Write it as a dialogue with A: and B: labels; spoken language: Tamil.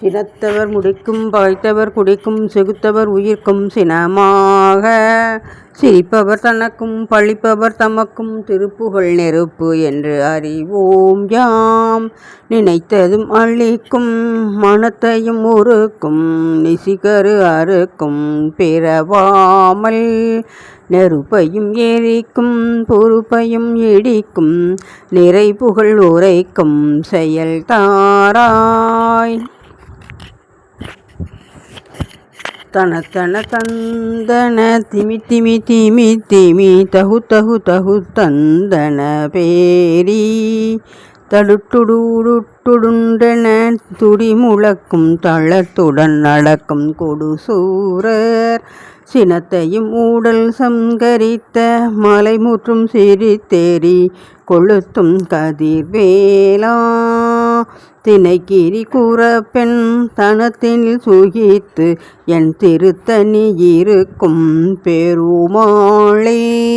A: சினத்தவர் முடிக்கும் பகைத்தவர் குடிக்கும் செகுத்தவர் உயிர்க்கும் சினமாக. சிரிப்பவர் தனக்கும் பழிப்பவர் தமக்கும் திருப்புகழ் நெருப்பு என்று அறிவோம் யாம். நினைத்ததும் அழிக்கும் மனத்தையும் உருக்கும் நிசிகரு அறுக்கும் பிறவாமல். நெருப்பையும் எரிக்கும் பொறுப்பையும் இடிக்கும் நிறை புகழ் உரைக்கும் செயல் தாராய் தன தன தந்தன திமி திமி திமி திமி தகு தகு தகு தந்தன பேரி. தடுட்டுடுடுட்டுடுண்டென துடி முழக்கும் தளத்துடன் நடக்கும் கொடுசூரர். சினத்தையும் ஊடல் சங்கரித்த மலைமுற்றும் சிரித்தேரி கொளுத்தும் கதிர்வேலா. தினைக்கிரி கூறப்பெண் தனத்தினில் சுகித்து என் திருத்தனி இருக்கும் பெருமாளே.